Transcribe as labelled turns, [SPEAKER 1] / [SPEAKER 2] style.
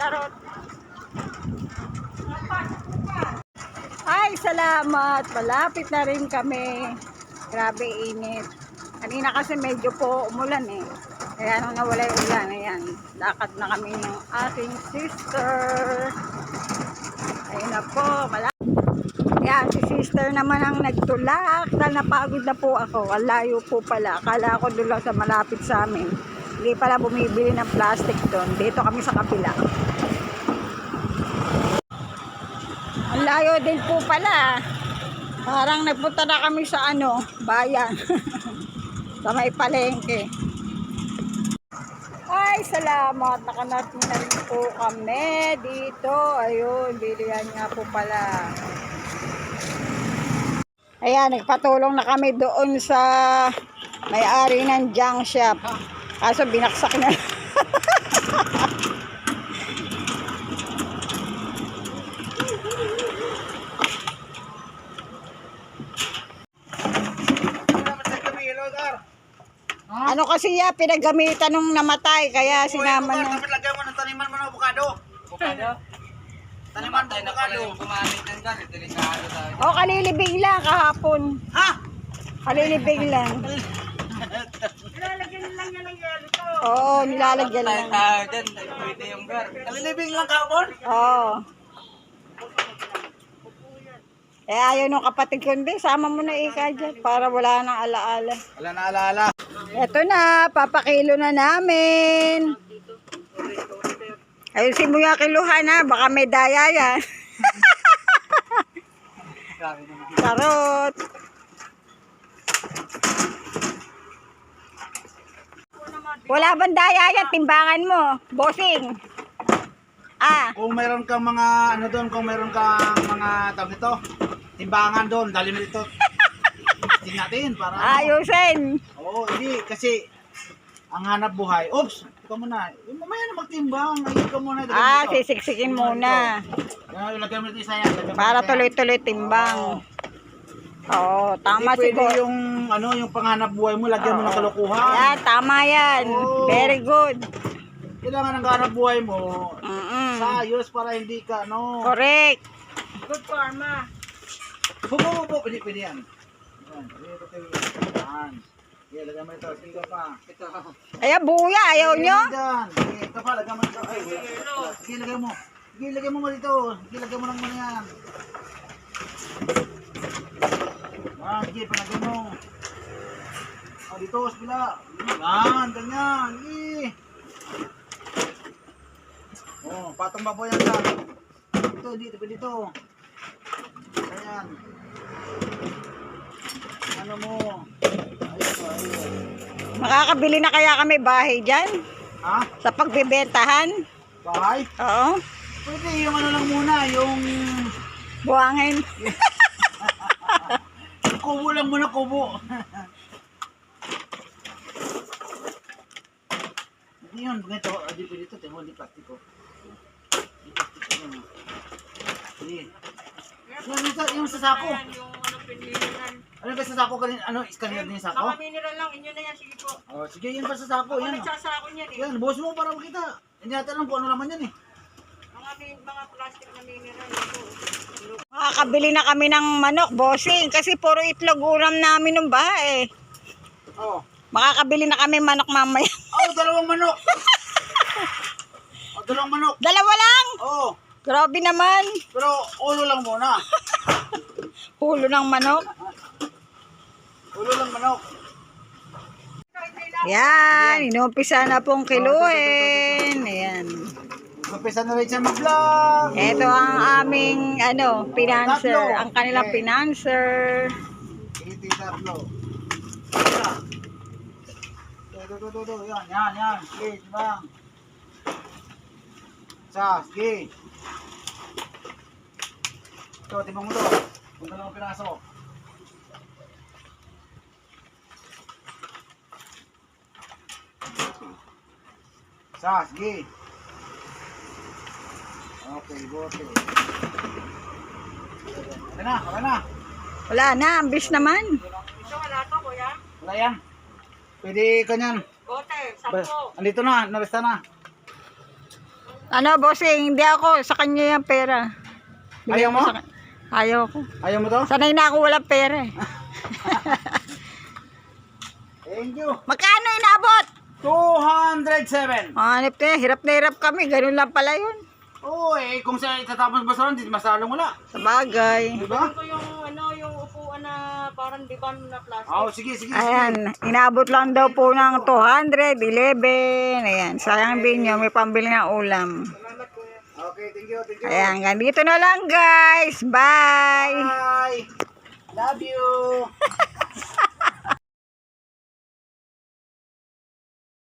[SPEAKER 1] Charot. Ay, salamat. Malapit na rin kami. Grabe init. Kanina kasi medyo po umulan eh. Kaya nung nawala yung ulan, ayan. Lakad na kami ng aking sister. Ayun na po, malapit. Ayan, si sister naman ang nagtulak. Dahil napagod na po ako. Ang layo po pala. Akala ko doon lang sa malapit sa amin. Hindi pala bumibili ng plastic doon. Dito kami sa kapila. Ang layo din po pala. Parang nagpunta na kami sa ano, bayan. sa may palengke. Ay, salamat. Nakanat na rin po kami dito. Ayun, bilihan nga po pala. Ayan, nagpatulong na kami doon sa may-ari ng junk shop. Kaso binaksak na. ano kasi ya, pinagamitan nung namatay, kaya sinama na.
[SPEAKER 2] Dapat lagyan mo ng taniman mo ng avocado. Avocado? Taniman mo ng avocado.
[SPEAKER 3] Gumamit ng gan, delikado tayo.
[SPEAKER 1] O, kalilibig lang kahapon.
[SPEAKER 2] Ha?
[SPEAKER 1] Kalilibig lang.
[SPEAKER 2] Nilalagyan lang yan ng yelo to.
[SPEAKER 1] Oo, nilalagyan lang.
[SPEAKER 3] tayo dyan, pwede yung gar.
[SPEAKER 2] Kalilibing lang kapon?
[SPEAKER 1] Oo. Eh, ayaw nung kapatid ko, hindi, sama mo na ika dyan para wala nang alaala.
[SPEAKER 2] Wala na alaala.
[SPEAKER 1] Eto na, papakilo na namin. Ayusin mo yung kiluhan ha, baka may daya yan. Karot. Wala bang daya yan, timbangan mo, bossing. Ah,
[SPEAKER 2] Kung meron kang mga ano doon, kung meron kang mga tawag nito, timbangan doon, dali mo dito. Tingnan natin para ano.
[SPEAKER 1] ayusin.
[SPEAKER 2] Oo, hindi kasi ang hanap buhay. Oops, ikaw muna. Yung mamaya na magtimbang, ay ikaw muna.
[SPEAKER 1] Ah,
[SPEAKER 2] dito.
[SPEAKER 1] sisiksikin muna.
[SPEAKER 2] Yan, lagyan mo dito isa yan.
[SPEAKER 1] Para tuloy-tuloy timbang. Oo, tama
[SPEAKER 2] Hindi pwede
[SPEAKER 1] siguro.
[SPEAKER 2] yung ano yung panghanap buhay mo lagyan mo ng
[SPEAKER 1] Oo.
[SPEAKER 2] kalokohan.
[SPEAKER 1] Yan, tama yan.
[SPEAKER 2] Oo.
[SPEAKER 1] Very good.
[SPEAKER 2] Kailangan ng hanap buhay mo
[SPEAKER 1] Mm-mm.
[SPEAKER 2] sa ayos para hindi ka ano.
[SPEAKER 1] Correct.
[SPEAKER 2] Good karma. Bubo. Pwede, pwede yan. Yan. Pwede, pwede. Yan. Sige, lagyan mo ito. Sige pa.
[SPEAKER 3] Ito.
[SPEAKER 1] Ayan, buya. Ayaw nyo?
[SPEAKER 2] Dyan. Sige, ito pa. Lagyan mo ito. Ay, Sige, lagyan mo. Sige, lagyan mo mo dito. Sige, lagyan mo lang muna yan. Yan, sige, mo. Ah, dito, sa pila. Yan, ganyan. Sige. Oh, patong baboy yan lang. Dito, dito, dito. Ayan. Ano mo? Ayun, ayun.
[SPEAKER 1] Makakabili na kaya kami bahay dyan?
[SPEAKER 2] Ha?
[SPEAKER 1] Sa pagbibentahan?
[SPEAKER 2] Bahay?
[SPEAKER 1] Oo.
[SPEAKER 2] Pwede yung ano lang muna, yung
[SPEAKER 1] Buhangin.
[SPEAKER 2] kubo lang muna, kubo. Hindi yun, ganito, adi pa dito, tingo, di plastiko. Di plastiko yun. Sige. Yung, yung, sa- yung sa sako.
[SPEAKER 4] Yung ano, pinilinan.
[SPEAKER 2] Ano ba sa sako kanina? Ano, kanina din yung sako?
[SPEAKER 4] Mga mineral lang, inyo na yan, sige po.
[SPEAKER 2] Oh, sige, yun pa sa sako,
[SPEAKER 4] Ako
[SPEAKER 2] yan. oh.
[SPEAKER 4] nagsasako niyan eh.
[SPEAKER 2] Yan, boss mo para makita. Hindi natin alam kung ano naman yan eh.
[SPEAKER 4] Min- mga plastic na mineral. Ito.
[SPEAKER 1] Makakabili na kami ng manok, bossing. Kasi puro itlog ulam namin ng bahay.
[SPEAKER 2] Oh.
[SPEAKER 1] Makakabili na kami manok mamaya.
[SPEAKER 2] Oh, dalawang manok. oh, dalawang manok.
[SPEAKER 1] Dalawa lang!
[SPEAKER 2] Oh,
[SPEAKER 1] Grabe naman.
[SPEAKER 2] pero ulo lang muna.
[SPEAKER 1] Hulo ng manok.
[SPEAKER 2] Ulo lang manok.
[SPEAKER 1] Yan, inumpisa na pong kiluhin. Ayan.
[SPEAKER 2] Umpisa na rin siya mag-vlog.
[SPEAKER 1] Ito ang aming ano, financer, ang kanilang financer.
[SPEAKER 2] Iti tatlo. Ito, ito, ito, ito. Yan, yan, yan. Sige, bang. Isa, sige. Ito, tibang mo to. Kung dalawang piraso. Isa, sige. Okay, bote. Okay na, okay na.
[SPEAKER 1] Wala na, ambis naman.
[SPEAKER 4] Ito wala to, kuya.
[SPEAKER 2] Wala yan. Pwede kanyan.
[SPEAKER 4] Bote, sampo.
[SPEAKER 2] andito na, naresta na.
[SPEAKER 1] Ano, bossing, hindi ako. Sa kanya yung pera.
[SPEAKER 2] Ayaw mo?
[SPEAKER 1] sa- Ayaw ko.
[SPEAKER 2] Ayaw mo to?
[SPEAKER 1] Sanay na ako walang pera eh.
[SPEAKER 2] Thank you.
[SPEAKER 1] Magkano inabot?
[SPEAKER 2] 207.
[SPEAKER 1] Hanip na, hirap na hirap kami. Ganun lang pala yun.
[SPEAKER 2] Oo eh, kung sa itatapos ba sa ron, di masalong wala.
[SPEAKER 1] Sa bagay.
[SPEAKER 2] Di ba?
[SPEAKER 4] Ito yung ano, yung upuan na parang divan na plastic.
[SPEAKER 2] Oo, sige, sige. sige.
[SPEAKER 1] Ayan, inabot lang daw po ng 200, 11. Ayan, sayang din nyo, may pambili ng ulam.
[SPEAKER 4] Salamat kuya.
[SPEAKER 2] Okay, thank you, thank you.
[SPEAKER 1] Ayan, ganito na lang guys. Bye!
[SPEAKER 2] Bye. Love you.